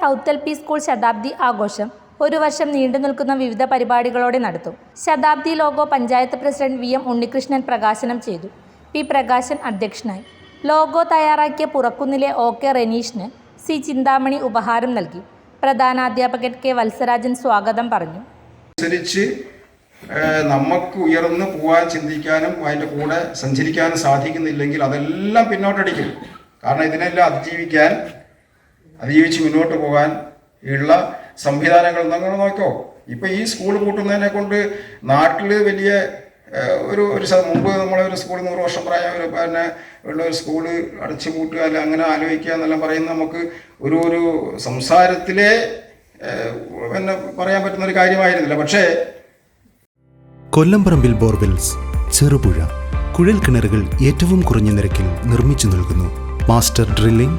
South L P school ശതാബ്ദി ആഘോഷം ഒരു വർഷം നീണ്ടു നിൽക്കുന്ന വിവിധ പരിപാടികളോടെ നടത്തും. ശതാബ്ദി logo panchayat president V M Unnikrishnan പ്രകാശനം ചെയ്തു. പി പ്രകാശൻ അധ്യക്ഷനായി. ലോഗോ തയ്യാറാക്കിയ പുറക്കുന്നിലെ ഒ കെ റെനീഷിന് സി ചിന്താമണി ഉപഹാരം നൽകി. പ്രധാനാധ്യാപകൻ കെ വത്സരാജൻ സ്വാഗതം പറഞ്ഞു. അനുസരിച്ച് നമുക്ക് ഉയർന്നു പോകാൻ ചിന്തിക്കാനും അതിന്റെ കൂടെ സഞ്ചരിക്കാനും സാധിക്കുന്നില്ലെങ്കിൽ അതെല്ലാം പിന്നോട്ടടിക്കും. കാരണം ഇതിനെല്ലാം അതിജീവിക്കാൻ അതിജീവിച്ച് മുന്നോട്ട് പോകാൻ ഉള്ള സംവിധാനങ്ങൾ നിങ്ങൾ നോക്കോ ഇപ്പൊ ഈ സ്കൂൾ പൂട്ടുന്നതിനെ കൊണ്ട് നാട്ടിൽ വലിയ ഒരു ഒരു മുമ്പ് ഒരു സ്കൂൾ നൂറ് വർഷം പ്രായം ഒരു പിന്നെ ഉള്ള ഒരു സ്കൂൾ അടച്ചു പൂട്ടുക അല്ല അങ്ങനെ ആലോചിക്കുക എന്നെല്ലാം പറയുന്ന നമുക്ക് ഒരു ഒരു സംസാരത്തിലെ പിന്നെ പറയാൻ പറ്റുന്ന ഒരു കാര്യമായിരുന്നില്ല. പക്ഷേ കൊല്ലംപറമ്പിൽ ബോർവെൽസ് ചെറുപുഴ കുഴൽ കിണറുകൾ ഏറ്റവും കുറഞ്ഞ നിരക്കിൽ നിർമ്മിച്ചു നൽകുന്നു. Master drilling